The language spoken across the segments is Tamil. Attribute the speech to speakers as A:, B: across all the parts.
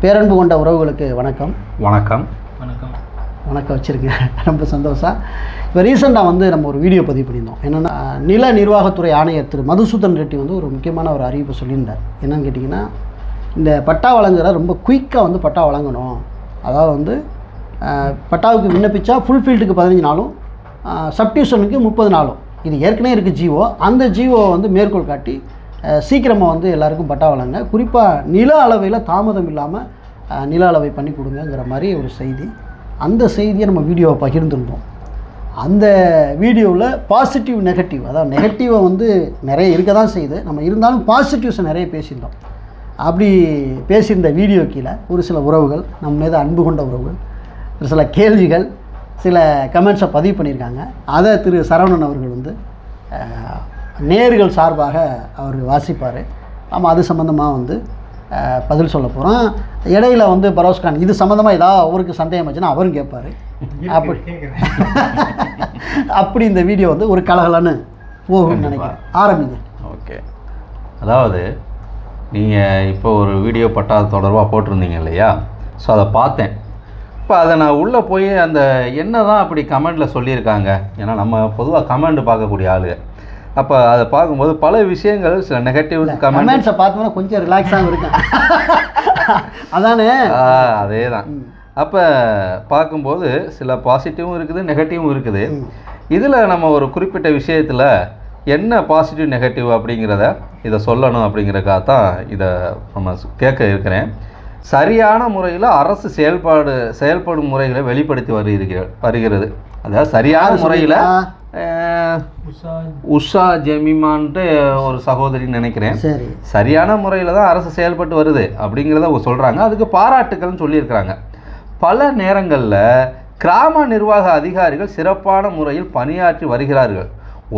A: பேரன்பு கொண்ட உறவுகளுக்கு வணக்கம்.
B: வணக்கம்.
C: வணக்கம்.
A: வணக்கம் வச்சுருக்கேன். ரொம்ப சந்தோஷம். இப்போ ரீசெண்டாக வந்து நம்ம ஒரு வீடியோ பதிவு பண்ணியிருந்தோம். என்னென்னா நில நிர்வாகத்துறை ஆணையர் திரு மதுசூதன் ரெட்டி வந்து ஒரு முக்கியமான ஒரு அறிவிப்பு சொல்லியிருந்தார். என்னன்னு கேட்டிங்கன்னா இந்த பட்டா வழங்குற ரொம்ப குயிக்காக வந்து பட்டா வழங்கணும். அதாவது வந்து பட்டாவுக்கு விண்ணப்பிச்சா ஃபுல்ஃபீல்டுக்கு பதினஞ்சு நாளும் சப்டியூஷனுக்கு முப்பது நாளும். இது ஏற்கனவே இருக்குது ஜிஓ அந்த ஜிஓவை வந்து மேற்கோள் காட்டி சீக்கிரமாக வந்து எல்லாருக்கும் பட்டா வழங்க குறிப்பாக நில அளவையில் தாமதம் இல்லாமல் நில அளவை பண்ணி கொடுங்கங்கிற மாதிரி ஒரு செய்தி. அந்த செய்தியை நம்ம வீடியோவை பகிர்ந்துருந்தோம். அந்த வீடியோவில் பாசிட்டிவ் நெகட்டிவ் அதாவது நெகட்டிவை வந்து நிறைய இருக்க தான் செய்யுது. நம்ம இருந்தாலும் பாசிட்டிவ்ஸை நிறைய பேசியிருந்தோம். அப்படி பேசியிருந்த வீடியோ கீழே ஒரு சில உறவுகள் நம்ம மீது அன்பு கொண்ட உறவுகள் ஒரு சில கேள்விகள் சில கமெண்ட்ஸை பதிவு பண்ணியிருக்காங்க. அதை திரு சரவணன் அவர்கள் வந்து நேர்கள் சார்பாக அவர் வாசிப்பார். நம்ம அது சம்மந்தமாக வந்து பதில் சொல்ல போகிறோம் இடையில வந்து பரோஸ்கான் இது சம்மந்தமாக ஏதாவது அவருக்கு சந்தேகம் வச்சுன்னா அவரும் கேட்பார் அப்படி அப்படி இந்த வீடியோ வந்து ஒரு கலகலன்னு போகும்னு நினைக்கிறேன். ஆரம்பிங்க.
B: ஓகே. அதாவது நீங்கள் இப்போ ஒரு வீடியோ பட்டா தொடர்பாக போட்டிருந்தீங்க இல்லையா? ஸோ அதை பார்த்தேன். இப்போ அதை நான் உள்ளே போய் அந்த என்ன தான் அப்படி கமெண்டில் சொல்லியிருக்காங்க? ஏன்னா நம்ம பொதுவாக கமெண்ட் பார்க்கக்கூடிய ஆளுங்க. அப்போ அதை பார்க்கும்போது பல விஷயங்கள் சில நெகட்டிவ் கமெண்ட்
A: கமெண்ட்ஸை பார்த்தோம்னா கொஞ்சம் ரிலாக்ஸாகவும் இருக்கேன். அதானே?
B: அதே தான் அப்போ பார்க்கும்போது சில பாசிட்டிவும் இருக்குது நெகட்டிவும் இருக்குது. இதில் நம்ம ஒரு குறிப்பிட்ட விஷயத்தில் என்ன பாசிட்டிவ் நெகட்டிவ் அப்படிங்கிறத இதை சொல்லணும் அப்படிங்கிறக்காக தான் இதை நம்ம கேட்க இருக்கிறேன். சரியான முறையில் அரசு செயல்பாடு செயல்படும் முறைகளை வெளிப்படுத்தி வருகிற வருகிறது. அதாவது சரியான முறையில்
C: உஷா
B: ஜெமிமான்ட்டு ஒரு சகோதரி நினைக்கிறேன்.
A: சரி.
B: சரியான முறையில் தான் அரசு செயல்பட்டு வருது அப்படிங்கிறத சொல்கிறாங்க அதுக்கு பாராட்டுக்கள்னு சொல்லியிருக்கிறாங்க. பல நேரங்களில் கிராம நிர்வாக அதிகாரிகள் சிறப்பான முறையில் பணியாற்றி வருகிறார்கள்.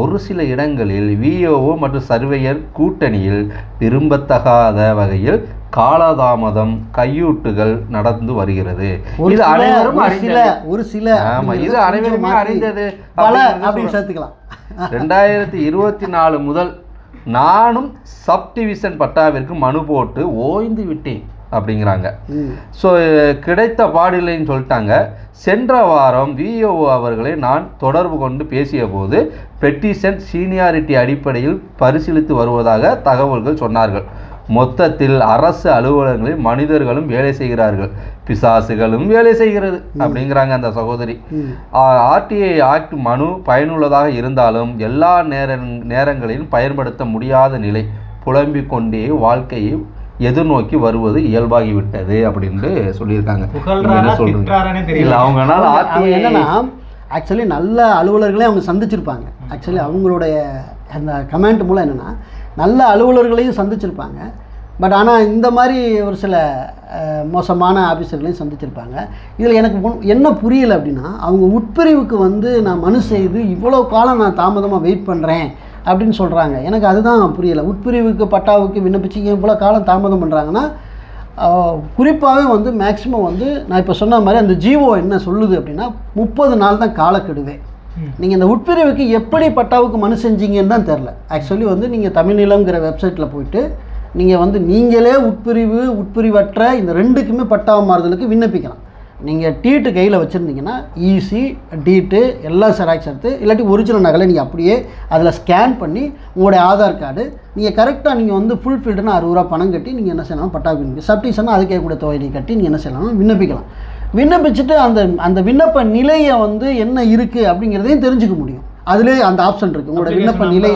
B: ஒரு சில இடங்களில் விஓஓ மற்றும் சர்வேயர் கூட்டணியில் விரும்பத்தகாத வகையில் காலதாமதம் கையூட்டுகள் நடந்து வருகிறது. இது அனைவரும்
A: சில ஒரு சில
B: ஆமா இது அனைவருமே அறிந்தது
A: பல அப்படின்னு சேர்த்துக்கலாம்.
B: ரெண்டாயிரத்தி இருபத்தி நாலு முதல் நானும் சப் டிவிஷன் பட்டாவிற்கு மனு போட்டு ஓய்ந்து விட்டேன் அப்படிங்கிறாங்க. ஸோ கிடைத்த பாடில்லைன்னு சொல்லிட்டாங்க. சென்ற வாரம் விஓஓ அவர்களை நான் தொடர்பு கொண்டு பேசிய போது பெட்டிஷன் சீனியாரிட்டி அடிப்படையில் பரிசீலித்து வருவதாக தகவல்கள் சொன்னார்கள். மொத்தத்தில் அரசு அலுவலகங்களில் மனிதர்களும் வேலை செய்கிறார்கள். பிசாசுகளும் வேலை செய்கிறது அப்படிங்கிறாங்க அந்த சகோதரி. ஆர்டிஐ ஆக்ட் மனு பயனுள்ளதாக இருந்தாலும் எல்லா நேர நேரங்களிலும் பயன்படுத்த முடியாத நிலை. புலம்பிக் கொண்டே வாழ்க்கையை எதிர்நோக்கி வருவது இயல்பாகிவிட்டது அப்படின்ட்டு சொல்லியிருக்காங்க. இல்ல அவங்கனால
A: அவங்க
B: ஆர்டிஐ
A: என்னன்னா ஆக்சுவலி நல்ல அலுவலர்களே அவங்க சந்திச்சிருப்பாங்க. ஆக்சுவலி அவங்களுடைய அந்த கமெண்ட் மூலம் என்னென்னா நல்ல அலுவலர்களையும் சந்திச்சிருப்பாங்க. பட் ஆனால் இந்த மாதிரி ஒரு சில மோசமான ஆஃபீஸர்களையும் சந்திச்சிருப்பாங்க. இதில் எனக்கு என்ன புரியல அப்படின்னா அவங்க உட்பிரிவுக்கு வந்து நான் மனு செய்து இவ்வளோ காலம் நான் தாமதமாக வெயிட் பண்ணுறேன் அப்படின்னு சொல்கிறாங்க எனக்கு அதுதான் புரியலை. உட்பிரிவுக்கு பட்டாவுக்கு விண்ணப்பிச்சு இவ்வளோ காலம் தாமதம் பண்ணுறாங்கன்னா குறிப்பாகவே வந்து மேக்ஸிமம் வந்து நான் இப்போ சொன்ன மாதிரி அந்த ஜீவோ என்ன சொல்லுது அப்படின்னா முப்பது நாள் தான்
C: காலக்கெடுவேன்
A: நீங்கள் இந்த உட்பிரிவுக்கு எப்படி பட்டாவுக்கு மனு செஞ்சீங்கன்னு தான் தெரில. ஆக்சுவலி வந்து நீங்கள் தமிழ்நிலங்கிற வெப்சைட்டில் போயிட்டு நீங்கள் வந்து நீங்களே உட்பிரிவு உட்பிரிவற்ற இந்த ரெண்டுக்குமே பட்டா மாறுதலுக்கு விண்ணப்பிக்கலாம். நீங்கள் டீட்டு கையில் வச்சுருந்தீங்கன்னா ஈசி டீட்டு எல்லாம் செராக்ஸ் எடுத்து இல்லாட்டி ஒரிஜினல் நகலை நீங்கள் அப்படியே அதில் ஸ்கேன் பண்ணி உங்களுடைய ஆதார் கார்டு நீங்கள் கரெக்டாக நீங்கள் வந்து ஃபுல் ஃபீல்டுனா அறுபது ரூபா பணம் கட்டி நீங்கள் என்ன செய்யலாம் பட்டாவுக்கு விண்ணப்பி சப்டிஷன்னா அதுக்கே கூட தொகையை கட்டி நீங்கள் என்ன செய்யலாம் விண்ணப்பிக்கலாம். விண்ணப்பிச்சுட்டு அந்த அந்த விண்ணப்ப நிலையை வந்து என்ன இருக்குது அப்படிங்கிறதையும் தெரிஞ்சுக்க முடியும். அதிலே அந்த ஆப்ஷன் இருக்குது உங்களோட விண்ணப்ப நிலை.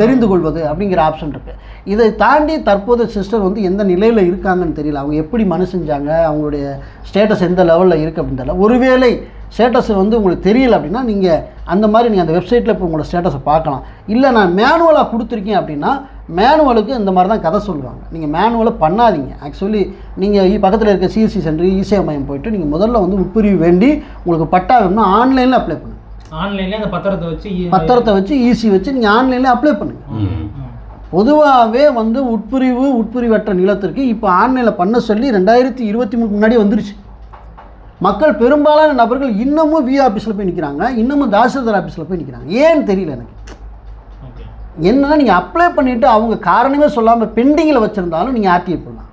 A: தெரிந்து கொள்வது அப்படிங்கிற ஆப்ஷன் இருக்குது இதை தாண்டி தற்போது சிஸ்டர் வந்து எந்த நிலையில் இருக்காங்கன்னு தெரியல. அவங்க எப்படி மனு செஞ்சாங்க அவங்களுடைய ஸ்டேட்டஸ் எந்த லெவலில் இருக்குது அப்படின்னு தெரியல. ஒருவேளை ஸ்டேட்டஸ் வந்து உங்களுக்கு தெரியல அப்படின்னா நீங்கள் அந்த மாதிரி நீங்கள் அந்த வெப்சைட்டில் இப்போ உங்களோட ஸ்டேட்டஸை பார்க்கலாம். இல்லை நான் மேனுவலாக கொடுத்துருக்கேன் அப்படின்னா மேனுவலுக்கு இந்த மாதிரி தான் கதை சொல்லுவாங்க. நீங்கள் மேனுவலை பண்ணாதீங்க. ஆக்சுவலி நீங்கள் பக்கத்தில் இருக்க சிஎஸ்சி சென்டர் இசேவை மையம் போயிட்டு நீங்கள் முதல்ல வந்து உட்பிரிவு வேண்டி உங்களுக்கு பட்டா வேணும்னா ஆன்லைனில் அப்ளை பண்ணுங்கள்
C: ஆன்லைன்ல அந்த பத்திரத்தை வச்சு இ-
A: பத்திரத்தை வச்சு ஈசி வச்சு நீங்கள் ஆன்லைனில் அப்ளை பண்ணுங்கள்
C: ம்.
A: பொதுவாகவே வந்து உட்பிரிவு உட்பிரிவற்ற நிலத்திற்கு இப்போ ஆன்லைனில் பண்ண சொல்லி ரெண்டாயிரத்தி இருபத்தி மூணு முன்னாடி வந்துருச்சு. மக்கள் பெரும்பாலான நபர்கள் இன்னமும் வி ஆஃபீஸில் போய் நிற்கிறாங்க இன்னமும் தாசில்தார் ஆஃபீஸில் போய் நிற்கிறாங்க ஏன்னு தெரியல எனக்கு. என்னன்னா நீங்கள் அப்ளை பண்ணிவிட்டு அவங்க காரணமே சொல்லாமல் பெண்டிங்கில் வச்சுருந்தாலும் நீங்கள் ஆர்டிஐ பண்ணலாம்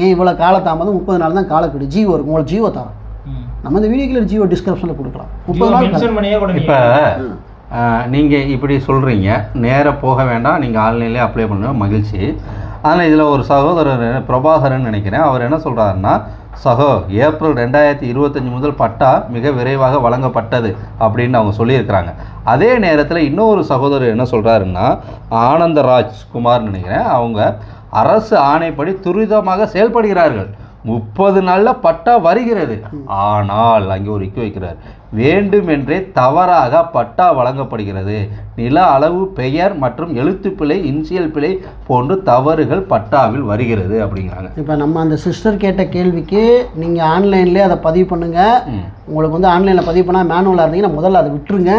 A: ஏன் இவ்வளோ காலதாமதம்? முப்பது நாள் தான் காலக்கெடு ஜீவோ இருக்கும் உங்களுக்கு ஜீவோ தரோம். நம்ம இந்த வீடியோக்கில் ஜீவோ டிஸ்கிரிப்ஷனில் கொடுக்கலாம். முப்பது
C: ஜியோ
A: நாள்
B: இப்போ
C: நீங்க
B: நீங்கள் இப்படி சொல்கிறீங்க நேராக போக வேண்டாம். நீங்கள் ஆன்லைன்லேயே அப்ளை பண்ண மகிழ்ச்சி. ஆனால் இதில் ஒரு சகோதரர் பிரபாகரன் நினைக்கிறேன். அவர் என்ன சொல்கிறாருன்னா சகோ ஏப்ரல் ரெண்டாயிரத்தி இருபத்தஞ்சி முதல் பட்டா மிக விரைவாக வழங்கப்பட்டது அப்படின்னு அவங்க சொல்லியிருக்கிறாங்க. அதே நேரத்தில் இன்னொரு சகோதரர் என்ன சொல்கிறாருன்னா ஆனந்தராஜ் குமார் நினைக்கிறேன். அவங்க அரசு ஆணைப்படி துரிதமாக செயல்படுகிறார்கள். முப்பது நாளில் பட்டா வருகிறது. ஆனால் அங்கே ஒரு இக்கு வைக்கிறார். வேண்டுமென்றே தவறாக பட்டா வழங்கப்படுகிறது. நில அளவு பெயர் மற்றும் எழுத்துப்பிழை இன்சியல் பிழை போன்று தவறுகள் பட்டாவில் வருகிறது அப்படிங்கிறாங்க.
A: இப்போ நம்ம அந்த சிஸ்டர் கேட்ட கேள்விக்கு நீங்கள் ஆன்லைன்லேயே அதை பதிவு பண்ணுங்கள். உங்களுக்கு வந்து ஆன்லைனில் பதிவு பண்ணால் மேனுவலாக இருந்தீங்கன்னா முதல்ல அதை விட்டுருங்க.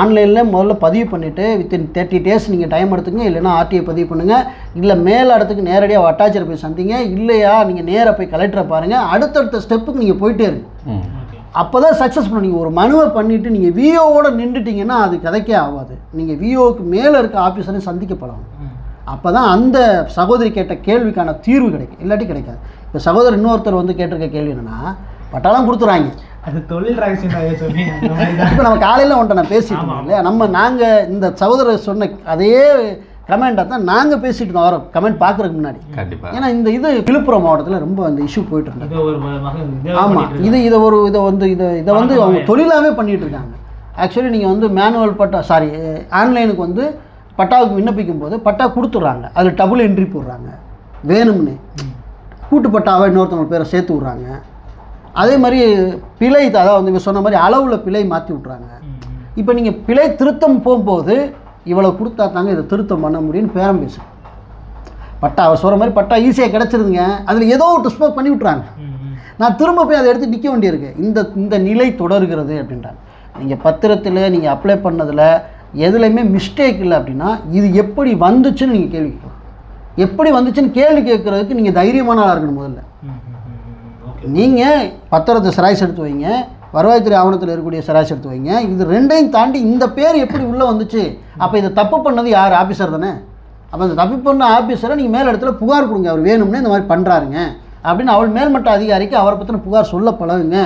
A: ஆன்லைனில் முதல்ல பதிவு பண்ணிவிட்டு வித்தின் தேர்ட்டி டேஸ் நீங்கள் டைம் எடுத்துக்கங்க. இல்லைன்னா ஆர்டிஐ பதிவு பண்ணுங்கள் இல்லை மேல் இடத்துக்கு நேரடியாக வட்டாட்சியர் போய் சந்திங்க. இல்லையா நீங்கள் நேராக போய் கலெக்டரை பாருங்கள் அடுத்தடுத்த ஸ்டெப்புக்கு நீங்கள் போயிட்டே இருங்க. அப்போ தான் சக்ஸஸ் பண்ணுவீங்க ஒரு மனுவை பண்ணிவிட்டு நீங்கள் விஓவோட நின்றுட்டீங்கன்னா அது கதைக்கே ஆகாது. நீங்கள் விஓவுக்கு மேலே இருக்க ஆஃபீஸரையும் சந்திக்கப்படணும்
C: ம்.
A: அப்போ தான் அந்த சகோதரி கேட்ட கேள்விக்கான தீர்வு கிடைக்கும். இல்லாட்டி கிடைக்காது. இப்போ சகோதரர் இன்னொருத்தர் வந்து கேட்டிருக்க கேள்வி என்னென்னா பட்டாலாம் கொடுத்துறாங்க.
C: அது தொழில் ரகசியம் சொன்னீங்க
A: இப்போ நம்ம காலையில் உன்ட்ட நான் பேசிட்டு இருந்தோம் இல்லையா? நம்ம நாங்கள் இந்த சகோதரர் சொன்ன அதே கமெண்ட்டை தான் நாங்கள் பேசிட்டு இருந்தோம். அவரை கமெண்ட் பார்க்குறதுக்கு முன்னாடி.
B: கண்டிப்பாக
A: ஏன்னா இந்த இது விழுப்புரம் மாவட்டத்தில் ரொம்ப அந்த இஷ்யூ போயிட்டு இருந்தது.
C: இது ஒரு ம- மகன் இதே
A: ஆமாம் இது இதை ஒரு இதை வந்து இதை இதை வந்து அவங்க தொழிலாகவே பண்ணிட்டு இருக்காங்க. ஆக்சுவலி நீங்கள் வந்து மேனுவல் பட்டா சாரி ஆன்லைனுக்கு வந்து பட்டாவுக்கு விண்ணப்பிக்கும் போது பட்டா கொடுத்துட்றாங்க. அதில் டபுள் என்ட்ரி போடுறாங்க. வேணும்னு. கூட்டு பட்டாவை இன்னொருத்தவங்க பேரை சேர்த்து விட்றாங்க. அதே மாதிரி பிழை அதாவது வந்து சொன்ன மாதிரி அளவில் பிழை மாற்றி விட்றாங்க. இப்போ நீங்கள் பிழை திருத்தம் போகும்போது இவ்வளோ கொடுத்தா தாங்க இதை திருத்தம் பண்ண முடியும்னு பேரம் பேசு. பட்டா அவர் சொல்கிற மாதிரி பட்டா ஈஸியாக கிடச்சிருதுங்க. அதில் ஏதோ ஒரு டிஸ்போஸ் பண்ணி விட்றாங்க. நான் திரும்ப போய் அதை எடுத்து நிற்க வேண்டியிருக்கு. இந்த இந்த நிலை தொடர்கிறது அப்படின்றாங்க. நீங்கள் பத்திரத்தில் நீங்கள் அப்ளை பண்ணதில் எதுலையுமே மிஸ்டேக் இல்லை அப்படின்னா இது எப்படி வந்துச்சுன்னு நீங்கள் கேள்வி கேட்கலாம். எப்படி வந்துச்சுன்னு கேள்வி கேட்குறதுக்கு நீங்கள் தைரியமான ஆளாக இருக்கணும் முதல்ல. நீங்கள் பத்திரத்தை சிராய்ஸ் எடுத்து வைங்க. வருவாய்த்துறை ஆவணத்தில் இருக்கக்கூடிய சிராய்ஸ் எடுத்து வைங்க. இது ரெண்டையும் தாண்டி இந்த பேர் எப்படி உள்ளே வந்துச்சு? அப்போ இதை தப்பு பண்ணது யார்? ஆஃபீஸர் தானே. அப்போ இந்த தப்பு பண்ண ஆஃபீஸரை நீங்கள் மேல் இடத்துல புகார் கொடுங்க. அவர் வேணும்னே இந்த மாதிரி பண்ணுறாருங்க அப்படின்னு அவள் மேல்மட்ட அதிகாரிக்கு அவரை பற்றின புகார் சொல்ல பழகுங்க.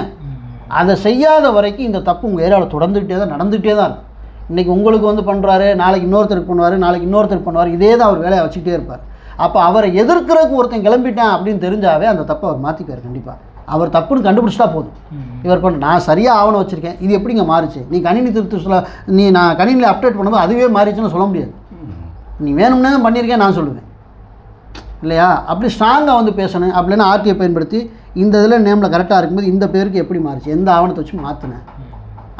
A: அதை செய்யாத வரைக்கும் இந்த தப்பு உங்கள் ஏரியாவில் தொடர்ந்துகிட்டே தான் நடந்துகிட்டே தான் இருக்கும் இன்றைக்கி உங்களுக்கு வந்து பண்ணுறாரு நாளைக்கு இன்னொருத்தருக்கு பண்ணுவார் நாளைக்கு இன்னொருத்தருக்கு பண்ணுவார் இதே தான் அவர் வேலையை வச்சுக்கிட்டே இருப்பார். அப்போ அவரை எதிர்க்கிறதுக்கு ஒருத்தன் கிளம்பிட்டேன் அப்படின்னு தெரிஞ்சாவே அந்த தப்பை அவர் மாற்றிப்பார் கண்டிப்பாக அவர் தப்புன்னு கண்டுபிடிச்சிட்டா போதும். இவர் பண்ண நான் சரியாக ஆவணம் வச்சுருக்கேன். இது எப்படிங்க மாறுச்சு? நீ கணினி திருத்த சொல்ல நீ நான் கணினியில் அப்டேட் பண்ணும்போது அதுவே மாறிச்சுன்னு சொல்ல முடியாது. நீ வேணும்னே தான் பண்ணியிருக்கேன் நான் சொல்லுவேன். இல்லையா? அப்படி ஸ்ட்ராங்காக வந்து பேசணும். அப்படின்னா ஆர்டியை பயன்படுத்தி இந்த இதில் நேமில் கரெக்டாக இருக்கும்போது இந்த பேருக்கு எப்படி மாறுச்சு? எந்த ஆவணத்தை வச்சு மாற்றினேன்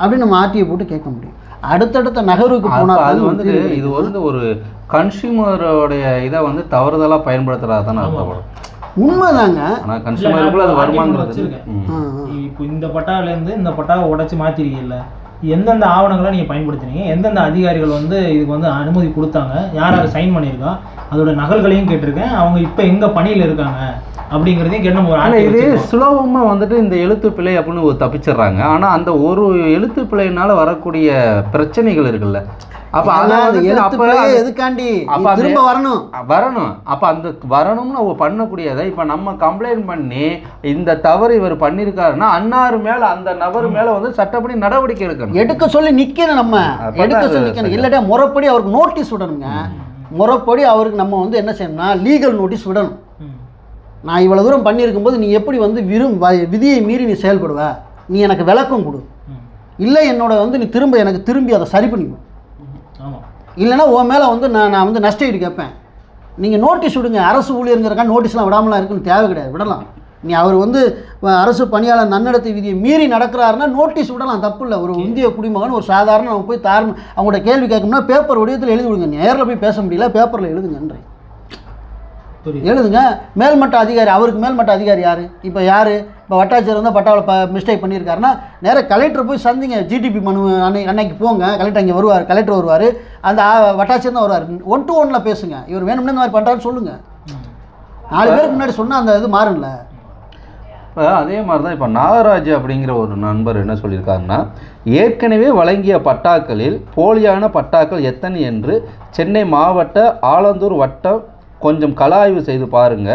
A: அப்படின்னு நம்ம ஆர்டியை போட்டு கேட்க முடியும். அடுத்தடுத்த நகர்வுக்கு போனால்
B: அது வந்து இது வந்து ஒரு கன்சியூமரோடைய இதை வந்து தவறுதலாக பயன்படுத்துறதா தானே அர்த்தப்படும்
A: உண்மைதாங்க.
B: ஆனால் கன்சியூமருக்குள்ள அது
C: நான்
B: வருமானங்கிறது.
C: இப்போ இந்த பட்டாவிலேருந்து இந்த பட்டாவை உடைச்சு மாற்றிருக்கீங்கல்ல எந்தெந்த ஆவணங்களை நீங்கள் பயன்படுத்துனீங்க எந்தெந்த அதிகாரிகள் வந்து இதுக்கு வந்து அனுமதி கொடுத்தாங்க யார் யார் சைன் பண்ணியிருக்கா அதோட நகல்களையும் கேட்டிருக்கேன் அவங்க இப்போ எங்கே பணியில் இருக்காங்க அப்படிங்கிறதையும் கேட்டு நம்ம
B: இது. சுலபமாக வந்துட்டு இந்த எழுத்து பிழை அப்படின்னு ஒரு தப்பிச்சிடுறாங்க ஆனால் அந்த ஒரு எழுத்து பிழையினால வரக்கூடிய பிரச்சனைகள் இருக்குல்ல அப்போ
A: அந்த
B: வந்துட்டு
A: எழுத்து
B: அப்ப
A: பிழையே
B: அது-
A: எதுக்காண்டி?
B: அப்ப
A: திரும்ப வரணும்.
B: வரணும். அப்போ அந்த வரணும்னு அவங்க பண்ணக்கூடியதை இப்போ நம்ம கம்ப்ளைண்ட் பண்ணி இந்த தவறு இவர் பண்ணியிருக்காருன்னா அன்னார் மேலே அந்த நபர் மேலே வந்து சட்டப்படி நடவடிக்கை எடுக்கணும்.
A: எடுக்க சொல்லி நிற்கணும் நம்ம. எடுக்க சொல்லி நிற்கணும்
B: சரி.
A: இல்லாட்டா முறைப்படி அவருக்கு நோட்டீஸ் விடணுங்க. முறைப்படி அவருக்கு நம்ம வந்து என்ன செய்யணும்னா லீகல் நோட்டீஸ் விடணும். நான் இவ்வளோ தூரம் பண்ணியிருக்கும்போது நீ எப்படி வந்து விரும் விதியை மீறி நீ செயல்படுவ? நீ எனக்கு விளக்கம் கொடு. இல்லை என்னோட வந்து நீ திரும்ப எனக்கு திரும்பி அதை சரி பண்ணி
C: இல்லைனா
A: இல்லைன்னா உன் மேலே வந்து நான் நான் வந்து நஷ்டஈடு கேட்பேன். நீங்கள் நோட்டீஸ் விடுங்க. அரசு ஊழியருங்கிறக்கா நோட்டீஸ்லாம் விடாமலாம் இருக்குன்னு தேவை கிடையாது. விடலாம். நீ அவர் வந்து அரசு பணியாளர் நன்னடத்தை விதியை மீறி நடக்கிறாருன்னா நோட்டீஸ் விடலாம். தப்பு இல்லை. ஒரு இந்திய குடிமகன் ஒரு சாதாரண அவங்க போய் தார் அவங்களோட கேள்வி கேட்கணும்னா பேப்பர் வடிவத்தில் எழுதி விடுங்க. நேரில் போய் பேச முடியல பேப்பரில் எழுதுங்கன்றேன். எழுதுங்க. மேல்மட்ட அதிகாரி அவருக்கு மேல்மட்ட அதிகாரி யார்? இப்போ யார்? இப்போ வட்டாட்சியர் இருந்தால் பட்டாவில் ப மிஸ்டேக் பண்ணியிருக்காருன்னா நேராக கலெக்டர் போய் சந்திங்க. ஜிடிபி மனு அன்னை அன்னைக்கு போங்க. கலெக்டர் அங்கே வருவார் கலெக்டர் வருவார். அந்த வட்டாட்சியர் தான் வருவார். ஒன் டு ஒனில் பேசுங்க. இவர் வேணும்னே இந்த மாதிரி பண்ணுறாருன்னு சொல்லுங்கள். நாலு பேருக்கு முன்னாடி சொன்னால் அந்த இது மாறும்ல.
B: இப்போ அதே மாதிரி தான் இப்போ நாகராஜ் அப்படிங்கிற ஒரு நண்பர் என்ன சொல்லியிருக்காருன்னா ஏற்கனவே வழங்கிய பட்டாக்களில் போலியான பட்டாக்கள் எத்தனை என்று சென்னை மாவட்ட ஆலந்தூர் வட்டம் கொஞ்சம் கலாய்வு செய்து பாருங்க.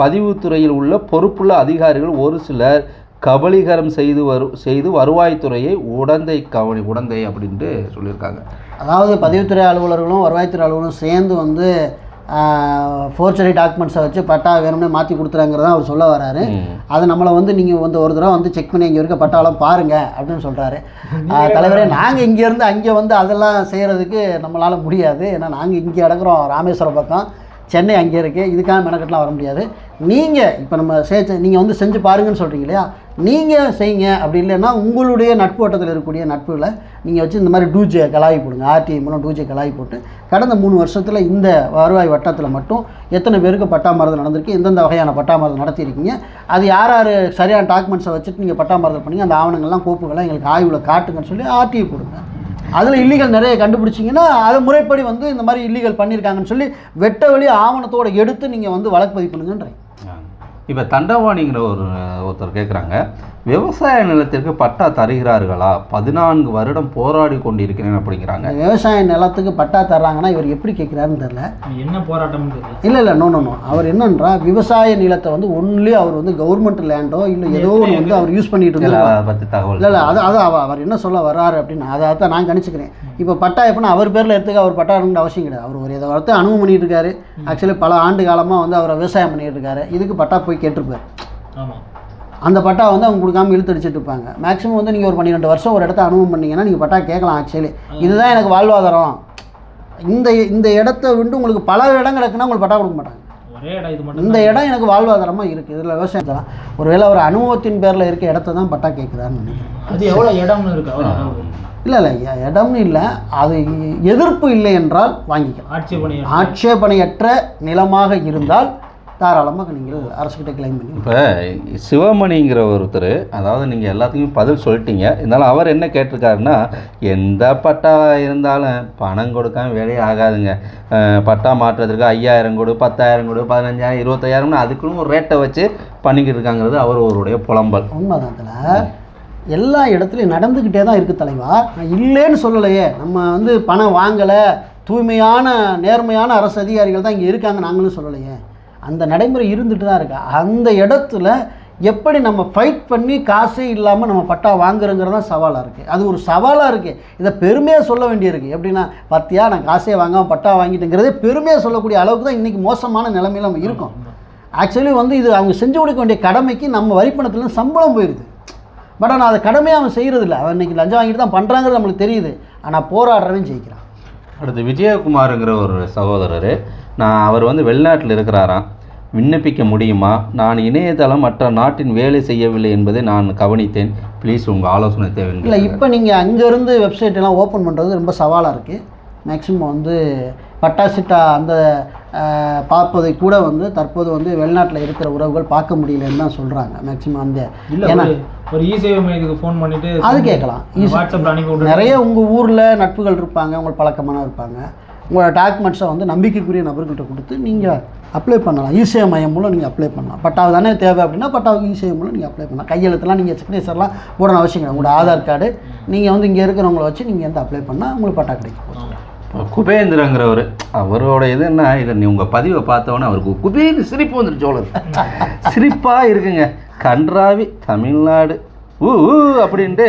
B: பதிவுத்துறையில் உள்ள பொறுப்புள்ள அதிகாரிகள் ஒரு சிலர் கபலீகரம் செய்து வரு செய்து வருவாய்த்துறையை உடந்தை கவனி உடந்தை அப்படின்ட்டு சொல்லியிருக்காங்க.
A: அதாவது பதிவுத்துறை அலுவலர்களும் வருவாய்த்துறை அலுவலரும் சேர்ந்து வந்து ஃபோர்ச்சரி டாக்குமெண்ட்ஸை வச்சு பட்டா வேணும்னே மாற்றி கொடுத்துறாங்கிறதான் அவர் சொல்ல வராரு. அதை நம்மளை வந்து நீங்கள் வந்து ஒரு தடவை வந்து செக் பண்ணி இங்கே இருக்க பட்டாளம் பாருங்க அப்படின்னு சொல்கிறாரு தலைவரே நாங்கள் இங்கேருந்து அங்கே வந்து அதெல்லாம் செய்கிறதுக்கு நம்மளால் முடியாது. ஏன்னா நாங்கள் இங்கே இடக்குறோம் ராமேஸ்வரம் பக்கம். சென்னை அங்கே இருக்குது இதுக்காக மெனக்கட்டலாம் வர முடியாது. நீங்கள் இப்போ நம்ம சேர்த்து நீங்கள் வந்து செஞ்சு பாருங்கன்னு சொல்கிறீங்க இல்லையா? நீங்கள் செய்யுங்க அப்படி இல்லைன்னா உங்களுடைய நட்பு வட்டத்தில் இருக்கக்கூடிய நட்புகளை நீங்கள் வச்சு இந்த மாதிரி டூஜே கலாய் போடுங்க. ஆர்டிஐ மூலம் டூஜே கலாய் போட்டு கடந்த மூணு வருஷத்தில் இந்த வருவாய் வட்டத்தில் மட்டும் எத்தனை பேருக்கு பட்டாமரது நடந்திருக்கு எந்தெந்த வகையான பட்டாமரது நடத்தியிருக்கீங்க அது யார் யார் சரியான டாக்குமெண்ட்ஸை வச்சுட்டு நீங்கள் பட்டாமரது பண்ணீங்க அந்த ஆவணங்கள்லாம் கோப்புகள்லாம் எங்களுக்கு ஆய்வில் காட்டுங்கன்னு சொல்லி ஆர்டிஐ போடுங்க. அதில் இல்லீகல் நிறைய கண்டுபிடிச்சிங்கன்னா அது முறைப்படி வந்து இந்த மாதிரி இல்லீகல் பண்ணியிருக்காங்கன்னு சொல்லி வெட்ட வெளி ஆவணத்தோட எடுத்து நீங்கள் வந்து வழக்கு பதிவு பண்ணுங்கன்றேன்.
B: இப்போ தண்டவாணிங்கிற ஒரு ஒருத்தர் கேட்குறாங்க விவசாய நிலத்திற்கு பட்டா தருகிறார்களா? பதினான்கு வருடம் போராடி கொண்டிருக்கிறேன் அப்படிங்கிறாங்க.
A: விவசாய நிலத்துக்கு பட்டா தர்றாங்கன்னா இவர் எப்படி கேட்குறாருன்னு தெரில
C: என்ன போராட்டம்னு தெரியல.
A: இல்லை இல்லை நோ நோ நோ அவர் என்னன்றா விவசாய நிலத்தை வந்து ஒன்லி அவர் வந்து கவர்மெண்ட் லேண்டோ இல்லை ஏதோ ஒன்று வந்து அவர் யூஸ் பண்ணிட்டு
B: இல்லை
A: இருந்தார்?
B: அதை பற்றி தகவல்
A: இல்லை இல்லை அது அது அவ- அவர் என்ன சொல்ல வர்றாரு அப்படின்னு அதை தான் நான் கணிச்சுக்கிறேன். இப்போ பட்டா எப்படின்னா அவர் பேரில் எடுத்துக்க அவர் பட்டா இருக்கணும்னு அவசியம் கிடையாது. அவர் ஒரு இதை வளர்த்து அனுபவம் பண்ணிட்டு இருக்காரு. ஆக்சுவலி பல ஆண்டு காலமாக வந்து அவர் விவசாயம் பண்ணிட்டு இருக்காரு. இதுக்கு பட்டா போய் கேட்டிருப்பார்.
C: ஆமாம்
A: அந்த பட்டா வந்து அவங்க கொடுக்காம இழுத்தடிச்சிட்டு இருப்பாங்க. மேக்ஸிமம் வந்து நீங்கள் ஒரு பன்னிரெண்டு வருஷம் ஒரு இடத்த அனுபவம் பண்ணீங்கன்னா நீங்கள் பட்டா கேட்கலாம் ஆக்சுவலி இதுதான் எனக்கு வாழ்வாதாரம். இந்த இந்த இடத்த விட்டு உங்களுக்கு பல இடம் கிடக்குன்னா உங்களுக்கு பட்டா கொடுக்க மாட்டாங்க.
C: ஒரே இடம் இது மட்டும்
A: இந்த இடம் எனக்கு வாழ்வாதாரமாக இருக்குது இதில் விவசாயம் தரலாம் ஒருவேளை ஒரு அனுபவத்தின் பேரில் இருக்க இடத்த தான் பட்டா கேட்குறாருன்னு நினைக்கிறேன்.
C: அது எவ்வளோ இடம்னு இருக்கு.
A: இல்லை இல்லை இடம்னு இல்லை. அது எதிர்ப்பு இல்லை என்றால் வாங்கிக்கலாம்.
C: ஆட்சேபனை
A: ஆட்சேபனையற்ற நிலமாக இருந்தால் தாராளமாக நீங்கள் அரசுக்கிட்ட கிளைம் பண்ணி
B: இப்போ சிவமணிங்கிற ஒருத்தர் அதாவது நீங்கள் எல்லாத்துக்கும் பதில் சொல்லிட்டீங்க. இருந்தாலும் அவர் என்ன கேட்டிருக்காருன்னா எந்த பட்டா இருந்தாலும் பணம் கொடுக்காம வேலையே ஆகாதுங்க. பட்டா மாற்றுறதுக்கு ஐயாயிரம் கொடு பத்தாயிரம் கொடு பதினஞ்சாயிரம் இருபத்தாயிரம்னு அதுக்குன்னு ஒரு ரேட்டை வச்சு பண்ணிக்கிட்டு இருக்காங்கிறது அவர் அவருடைய புலம்பல்.
A: உண்மைதான் எல்லா இடத்துலையும் நடந்துக்கிட்டே தான் இருக்குது தலைவா. நான் இல்லைன்னு சொல்லலையே. நம்ம வந்து பணம் வாங்கலை. தூய்மையான நேர்மையான அரசு அதிகாரிகள் தான் இங்கே இருக்காங்க நாங்களும் சொல்லலையே. அந்த நடைமுறை இருந்துட்டு தான் இருக்கு. அந்த இடத்துல எப்படி நம்ம ஃபைட் பண்ணி காசே இல்லாமல் நம்ம பட்டா வாங்குறங்கிறது தான் சவாலாக இருக்குது அது ஒரு சவாலாக இருக்குது இதை பெருமையாக சொல்ல வேண்டியிருக்கு. எப்படின்னா பத்தியா நான் காசே வாங்காமல் பட்டா வாங்கிட்டேங்கிறதே பெருமையாக சொல்லக்கூடிய அளவுக்கு தான் இன்றைக்கி மோசமான நிலைமையில நம்ம இருக்கோம். ஆக்சுவலி வந்து இது அவங்க செஞ்சு கொடுக்க வேண்டிய கடமைக்கு நம்ம வரிப்பணத்துலேருந்து சம்பளம் போயிடுது பட் ஆனால் அதை கடமையாக அவன் செய்கிறதில்ல அவன் இன்னைக்கு லஞ்சம் வாங்கிட்டு தான் பண்ணுறாங்கிறது நம்மளுக்கு தெரியுது. ஆனால் போராடுறவன் ஜெயிக்கிறான்.
B: அடுத்து விஜயகுமாருங்கிற ஒரு சகோதரர் நான் அவர் வந்து வெளிநாட்டில் இருக்கிறாராம். விண்ணப்பிக்க முடியுமா? நான் இணையதளம் மற்ற நாட்டின் வேலை செய்யவில்லை என்பதை நான் கவனித்தேன். ப்ளீஸ் உங்கள் ஆலோசனை
A: தேவை
B: இல்லை
A: இப்போ நீங்கள் அங்கேருந்து வெப்சைட் எல்லாம் ஓப்பன் பண்ணுறது ரொம்ப சவாலாக இருக்குது மேக்ஸிமம் வந்து பட்டாசிட்டா அந்த பார்ப்பதை கூட வந்து தற்போது வந்து வெளிநாட்டில் இருக்கிற உறவுகள் பார்க்க முடியலன்னு தான் சொல்கிறாங்க மேக்ஸிமம் அந்த ஏன்னா
C: ஒரு ஒரு இ சேவை மையத்துக்கு ஃபோன் பண்ணிட்டு
A: அது கேட்கலாம்.
C: அனுப்பி விட்டு
A: நிறைய உங்கள் ஊரில் நட்புகள் இருப்பாங்க உங்களுக்கு பழக்கமான இருப்பாங்க. உங்களோட டாக்குமெண்ட்ஸை வந்து நம்பிக்கைக்குரிய நபர்கள்ட்ட கொடுத்து நீங்கள் அப்ளை பண்ணலாம். இசேவை மையம் மூலம் நீங்கள் அப்ளை பண்ணலாம். பட்டாவு தானே தேவை அப்படின்னா பட்டாவுக்கு இசேவை மூலம் நீங்கள் அப்ளை பண்ணலாம். கையெழுத்துலாம் நீங்கள் சிக்னேச்சர்லாம் போடணும் அவசியம் கிடையாது. உங்களோட ஆதார் கார்டு நீங்கள் வந்து இங்கே இருக்கிறவங்கள வச்சு நீங்கள் வந்து அப்ளை பண்ணால் உங்களுக்கு பட்டா கிடைக்கும்.
B: குபேந்திரங்கிறவர் அவரோட இது என்ன? இதை நீ உங்கள் பதிவை பார்த்தவொன்னே அவருக்கு குபேந்திர சிரிப்பு வந்துருச்சு சிரிப்பாக இருக்குங்க. கன்றாவி தமிழ்நாடு. ஊ அப்படின்ட்டு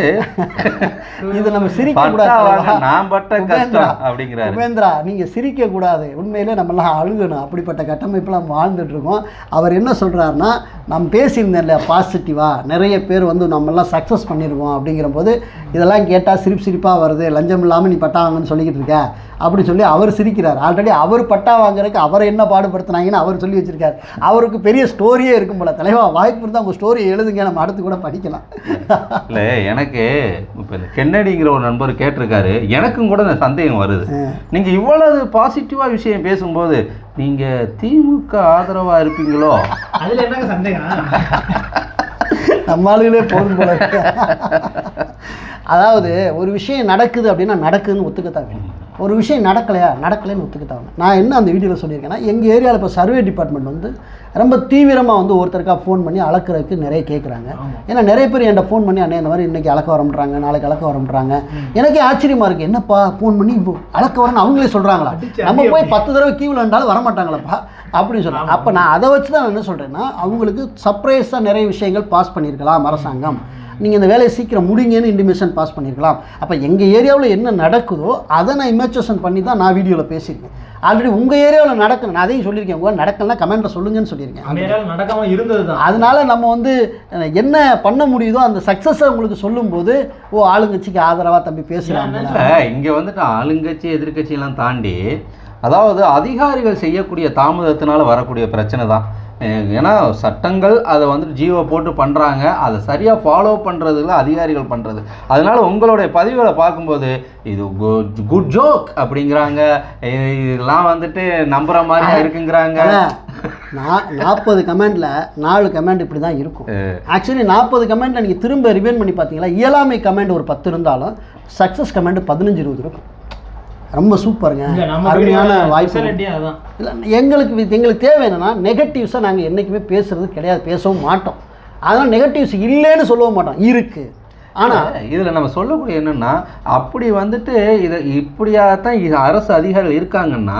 A: இது நம்ம சிரிக்க கூடாது
B: நான் பட்ட
A: உபேந்திரா,
B: கஷ்டம் அப்படிங்கிறாரு.
A: உபேந்திரா நீங்கள் சிரிக்க கூடாது. உண்மையிலே நம்மலாம் அழுகணும். அப்படிப்பட்ட கட்டமைப்பில் நம்ம வாழ்ந்துட்டு இருக்கோம். அவர் என்ன சொல்கிறாருன்னா நம்ம பேசியிருந்தேன் இல்லையா பாசிட்டிவாக நிறைய பேர் வந்து நம்மெல்லாம் சக்ஸஸ் பண்ணியிருக்கோம். அப்படிங்கிற போது இதெல்லாம் கேட்டால் சிரிப்பு சிரிப்பாக வருது. லஞ்சம் இல்லாமல் நீ பட்டா வாங்கன்னு சொல்லிக்கிட்டு இருக்க. அப்படி சொல்லி அவர் சிரிக்கிறார். ஆல்ரெடி அவர் பட்டா வாங்குறதுக்கு அவரை என்ன பாடுபடுத்துனாங்கன்னு அவர் சொல்லி வச்சிருக்காரு. அவருக்கு பெரிய ஸ்டோரியே இருக்கும் போல. தலைவா வாய்ப்பு இருந்தால் உங்கள் ஸ்டோரியை எழுதுங்க. நம்ம அடுத்து கூட படிக்கலாம்.
B: இல்லை எனக்கு இப்போ இந்த கென்னடிங்கிற ஒரு நண்பர் கேட்டிருக்காரு. எனக்கும் கூட இந்த சந்தேகம் வருது. நீங்கள் இவ்வளவு பாசிட்டிவாக விஷயம் பேசும்போது நீங்கள் திமுக ஆதரவாக இருப்பீங்களோ?
C: அதுல என்னங்க சந்தேகம்?
A: நம்ம ஆளுகளே போதும் போல. அதாவது ஒரு விஷயம் நடக்குது அப்படின்னா நடக்குதுன்னு ஒத்துக்கத்தான் வேணும். ஒரு விஷயம் நடக்கலையா? நடக்கலைன்னு ஒத்துக்கிட்டாங்க நான் என்ன அந்த வீடியோவில் சொல்லியிருக்கேன்னா எங்கள் ஏரியாவில் இப்போ சர்வே டிபார்ட்மெண்ட் வந்து ரொம்ப தீவிரமாக வந்து ஒருத்தருக்கா ஃபோன் பண்ணி அளக்கிறதுக்கு நிறைய கேட்குறாங்க. ஏன்னா நிறைய பேர் என்கிட்ட ஃபோன் பண்ணி அண்ணே இந்த மாதிரி இன்றைக்கி அளக்க வரம்ன்றாங்க நாளைக்கு அளக்க வரம்ன்றாங்க எனக்கே ஆச்சரியமாக இருக்குது என்னப்பா ஃபோன் பண்ணி இப்போ அளக்க வரேன்னு அவங்களே சொல்கிறாங்களா நம்ம போய் பத்து தடவை கீவில் இருந்தாலும் வரமாட்டாங்களப்பா? அப்படின்னு சொல்கிறேன் அப்போ நான் அதை வச்சு தான் என்ன சொல்கிறேன்னா அவங்களுக்கு சர்ப்ரைஸாக நிறைய விஷயங்கள் பாஸ் பண்ணியிருக்கலாம் அரசாங்கம். நீங்கள் இந்த வேலையை சீக்கிரம் முடிங்கன்னு இன்டிமேஷன் பாஸ் பண்ணியிருக்கலாம் அப்போ எங்கள் ஏரியாவில் என்ன நடக்குதோ அதை நான் இமேஜினேஷன் பண்ணி தான் நான் வீடியோவில் பேசியிருக்கேன். ஆல்ரெடி உங்கள் ஏரியாவில் நடக்கணும் நான் அதையும் சொல்லியிருக்கேன். உங்கள் நடக்கலன்னா கமெண்ட்டில் சொல்லுங்கன்னு சொல்லியிருக்கேன்.
C: அந்த ஏரியாவில் நடக்காம இருந்தது தான்.
A: அதனால நம்ம வந்து என்ன பண்ண முடியுதோ அந்த சக்ஸஸை உங்களுக்கு சொல்லும்போது ஓ ஆளுங்கட்சிக்கு ஆதரவாக தம்பி பேசுகிறாங்க
B: இங்க வந்துட்டு ஆளுங்கட்சி எதிர்க்கட்சி எல்லாம் தாண்டி அதாவது அதிகாரிகள் செய்யக்கூடிய தாமதத்தினால வரக்கூடிய பிரச்சனை தான். ஏன்னா சட்டங்கள் அதை வந்துட்டு ஜீவோ போட்டு பண்ணுறாங்க அதை சரியாக ஃபாலோ பண்ணுறதுல அதிகாரிகள் பண்ணுறது அதனால உங்களுடைய பதிவுகளை பார்க்கும்போது இது குட் ஜோக் அப்படிங்கிறாங்க. இது- இதெல்லாம் வந்துட்டு நம்புற மாதிரி இருக்குங்கிறாங்க.
A: நாற்பது கமெண்டில் நாலு கமெண்ட் இப்படி தான் இருக்கும் ஆக்சுவலி நாற்பது கமெண்ட்டில் நீங்கள் திரும்ப ரிவைன் பண்ணி பார்த்தீங்களா? இயலாமை கமெண்ட் ஒரு பத்து இருந்தாலும் சக்ஸஸ் கமெண்ட் பதினஞ்சு இருபது இருக்கும். ரொம்ப சூப்பருங்க. அருமையான வாய்ப்பு. இல்லை எங்களுக்கு எங்களுக்கு தேவை என்னன்னா நெகட்டிவ்ஸை நாங்கள் என்றைக்குமே பேசுறது கிடையாது பேசவும் மாட்டோம். அதனால் நெகட்டிவ்ஸ் இல்லைன்னு சொல்லவும் மாட்டோம் இருக்குது ஆனால்
B: இதில் நம்ம சொல்லக்கூடிய என்னன்னா அப்படி வந்துட்டு இதை இப்படியாகத்தான் அரசு அதிகாரிகள் இருக்காங்கன்னா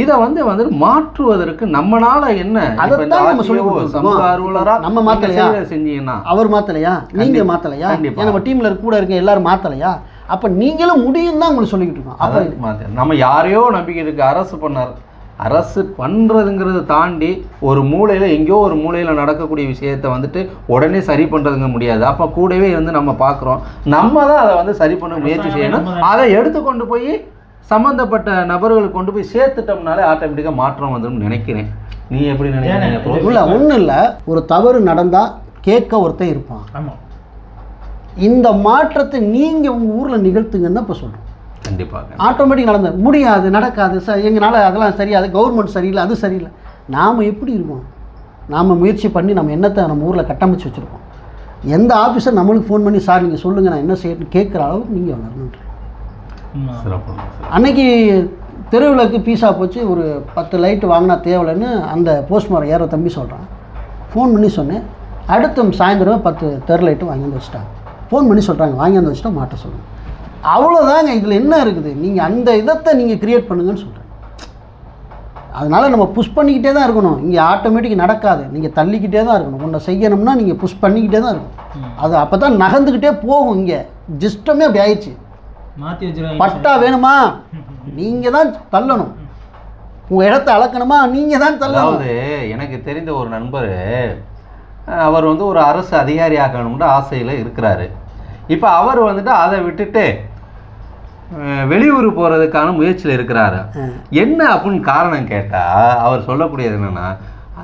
B: இதை வந்து வந்துட்டு மாற்றுவதற்கு நம்மனால என்ன?
A: நம்ம மாத்தலையா?
B: செஞ்சீங்கன்னா.
A: அவர் மாற்றலையா நீங்கள். ஏன் நம்ம டீமில் கூட இருக்க எல்லாரும் மாற்றலையா அப்போ நீங்களும் முடியும் தான் உங்களுக்கு சொல்லிக்கிட்டு இருக்கோம். அப்போ.
B: நம்ம யாரையோ நம்பிக்கை இருக்கு அரசு பண்ணார். அரசு பண்ணுறதுங்கிறத தாண்டி ஒரு மூலையில் எங்கேயோ ஒரு மூலையில் நடக்கக்கூடிய விஷயத்தை வந்துட்டு உடனே சரி பண்ணுறதுங்க முடியாது. அப்போ கூடவே இருந்து நம்ம பார்க்குறோம். நம்ம தான் அதை வந்து சரி பண்ண முயற்சி செய்யணும். அதை எடுத்து கொண்டு போய் சம்மந்தப்பட்ட நபர்களுக்கு கொண்டு போய் சேர்த்துட்டோம்னாலே ஆட்டோமேட்டிக்காக மாற்றம் வந்துடும் நினைக்கிறேன். நீ எப்படி நினைக்கிறீங்க? bro?
A: இல்லை ஒன்றும் இல்லை. ஒரு தவறு நடந்தால் கேட்க ஒருத்தன் இருப்பான்.
C: ஆமா.
A: இந்த மாற்றத்தை நீங்கள் உங்கள் ஊரில் நிகழ்த்துங்கன்னு இப்போ சொல்கிறோம்
B: கண்டிப்பாக
A: ஆட்டோமேட்டிக் நடந்து முடியாது நடக்காது. சார் எங்களால் அதெல்லாம் சரியாது கவர்மெண்ட் சரியில்லை அது சரியில்லை. நாம் எப்படி இருக்கோம் நாம் முயற்சி பண்ணி நம்ம என்னத்தை நம்ம ஊரில் கட்டமைச்சு வச்சுருக்கோம் எந்த ஆஃபீஸர் நம்மளுக்கு ஃபோன் பண்ணி சார் நீங்கள் சொல்லுங்கள் நான் என்ன செய்யணும் கேட்குற அளவுக்கு நீங்கள் வளரணுன்ற அன்னைக்கு தெருவிளக்கு பீஸா போச்சு ஒரு பத்து லைட் வாங்கினா தேவையில்லைன்னு அந்த போஸ்ட்மார்டம் ஏற தம்பி சொல்கிறான் ஃபோன் பண்ணி சொன்னேன். அடுத்த சாயந்தரம் பத்து தெரு லைட்டு வாங்கி வச்சிட்டாங்க. ஃபோன் பண்ணி சொல்கிறாங்க வாங்கி வந்து வச்சுட்டா மாட்ட சொல்லுங்க. அவ்வளோதாங்க இதில் என்ன இருக்குது? நீங்கள் அந்த இதத்தை நீங்கள் கிரியேட் பண்ணுங்கன்னு சொல்கிறேன் அதனால் நம்ம புஷ் பண்ணிக்கிட்டே தான் இருக்கணும். இங்கே ஆட்டோமேட்டிக் நடக்காது. நீங்கள் தள்ளிக்கிட்டே தான் இருக்கணும். ஒன்றை செய்யணும்னா நீங்கள் புஷ் பண்ணிக்கிட்டே தான் இருக்கணும். அது அப்போ தான் நகர்ந்துக்கிட்டே போகும் இங்கே. ஜிஸ்டமே அப்படி ஆயிடுச்சு. பட்டா வேணுமா? நீங்கள் தான் தள்ளணும். உங்கள் இடத்த அளக்கணுமா? நீங்கள் தான் தள்ளணும்.
B: எனக்கு தெரிந்த ஒரு நண்பர் அவர் வந்து ஒரு அரசு அதிகாரி ஆகணும்னு ஆசையில் இருக்கிறாரு. இப்போ அவர் வந்துட்டு அதை விட்டுட்டு வெளியூர் போகிறதுக்கான முயற்சியில் இருக்கிறாரு. என்ன அப்படின்னு காரணம் கேட்டால் அவர் சொல்லக்கூடியது என்னென்னா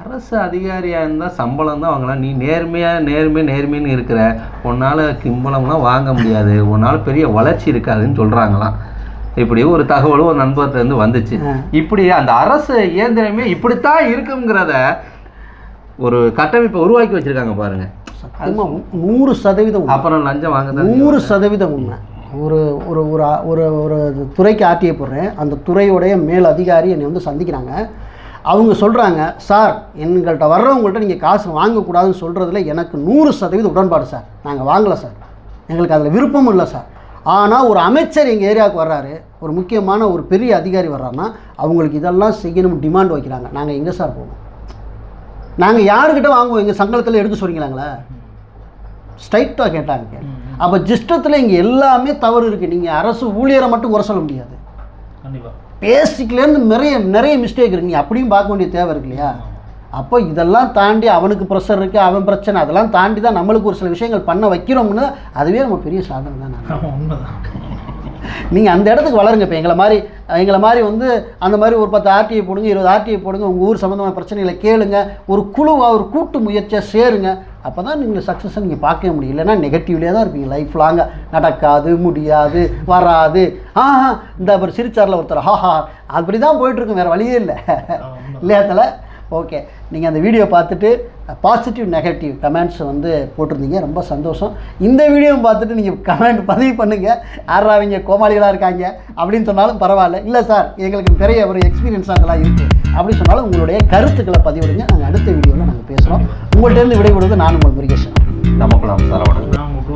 B: அரசு அதிகாரியாக இருந்தால் சம்பளம் தான் வாங்கலாம். நீ நேர்மையாக நேர்மை நேர்மைன்னு இருக்கிற உன்னால் கிம்பளம்லாம் வாங்க முடியாது. உன்னால் பெரிய வளர்ச்சி இருக்காதுன்னு சொல்கிறாங்களாம் இப்படி ஒரு தகவலும் ஒரு நண்பர்கிட்ட இருந்து வந்துச்சு. இப்படி அந்த அரசு இயந்திரமே இப்படித்தான் இருக்குங்கிறத ஒரு கட்டமைப்பை உருவாக்கி வச்சிருக்காங்க பாருங்க.
A: சத்தியமா உ- நூறு சதவீதம்.
B: அப்புறம் லஞ்சம் வாங்க
A: நூறு சதவீதம் உண்மை. ஒரு ஒரு ஒரு ஒரு ஒரு துறைக்கு ஆட்டிய போடுறேன். அந்த துறையுடைய மேல் அதிகாரி என்னை வந்து சந்திக்கிறாங்க. அவங்க சொல்கிறாங்க சார் எங்கள்கிட்ட வர்றவங்கள்ட்ட நீங்கள் காசு வாங்கக்கூடாதுன்னு சொல்கிறதுல எனக்கு நூறு சதவீத உடன்பாடு சார். நாங்கள் வாங்கலை சார். எங்களுக்கு அதில் விருப்பமும் இல்லை சார். ஆனால் ஒரு அமைச்சர் எங்கள் ஏரியாவுக்கு வர்றாரு. ஒரு முக்கியமான ஒரு பெரிய அதிகாரி வர்றாருன்னா அவங்களுக்கு இதெல்லாம் செய்யணும் டிமாண்ட் வைக்கிறாங்க. நாங்கள் எங்கே சார் போகணும்? நாங்கள் யாருக்கிட்ட வாங்குவோம்? எங்கள் சங்கத்தில் எடுக்க சொல்றீங்களாங்களே? ஸ்ட்ரைட்டாக கேட்டாங்க. அப்போ ஜிஸ்டத்தில் இங்கே எல்லாமே தவறு இருக்குது நீங்கள் அரசு ஊழியரை மட்டும் குறை சொல்ல முடியாது.
C: கண்டிப்பா.
A: பேசிக்லேருந்து நிறைய நிறைய மிஸ்டேக் இருக்கு. நீ அப்படியும் பார்க்க வேண்டிய தேவை இருக்கு இல்லையா? அப்போ இதெல்லாம் தாண்டி அவனுக்கு ப்ரெஷர் இருக்குது அவன் பிரச்சனை. அதெல்லாம் தாண்டி தான் நம்மளுக்கு ஒரு சில விஷயங்கள் பண்ண வைக்கிறோம்னு அதுவே நம்ம பெரிய சாதனை தான்
C: உண்மைதான்.
A: நீங்கள் அந்த இடத்துக்கு வளருங்க இப்போ. எங்களை மாதிரி எங்களை மாதிரி வந்து அந்த மாதிரி ஒரு பத்து ஆர்டிஐ போடுங்க இருபது ஆர்டிஐ போடுங்க உங்கள் ஊர் சம்மந்தமான பிரச்சனைகளை கேளுங்க ஒரு குழுவாக ஒரு கூட்டு முயற்சியாக சேருங்க. அப்போ தான் நீங்கள் சக்ஸஸை நீங்கள் பார்க்கவே முடியும். இல்லைன்னா நெகட்டிவ்லேயே தான் இருப்பீங்க லைஃப் லாங்காக நடக்காது முடியாது வராது. ஆஹா இந்த அப்புறம் சிரிச்சாரில் ஒருத்தர் ஹாஹா அப்படி தான் போயிட்டுருக்கும் வேறு வழியே இல்லை.
C: ஆமா, உண்மை.
A: இல்லையா தல? ஓகே. நீங்கள் அந்த வீடியோ பார்த்துட்டு பாசிட்டிவ் நெகட்டிவ் கமெண்ட்ஸ் வந்து போட்டிருந்தீங்க. ரொம்ப சந்தோஷம். இந்த வீடியோவை பார்த்துட்டு நீங்கள் கமெண்ட் பதிவு பண்ணுங்கள் யாரா அவங்க கோமாளிகளாக இருக்காங்க? அப்படின்னு சொன்னாலும் பரவாயில்ல. இல்லை சார் எங்களுக்கு நிறைய ஒரு எக்ஸ்பீரியன்ஸ் அதெல்லாம் இருக்குது அப்படின்னு சொன்னாலும் உங்களுடைய கருத்துக்களை பதிவிடுங்க. நாங்கள் அடுத்த வீடியோவில் நாங்கள் பேசுகிறோம் உங்கள்கிட்டருந்து விடைபெறுவது நான் உங்கள் முருகேசன்.
B: நமக்குலாம் சரவணன்
C: நான் உங்கள்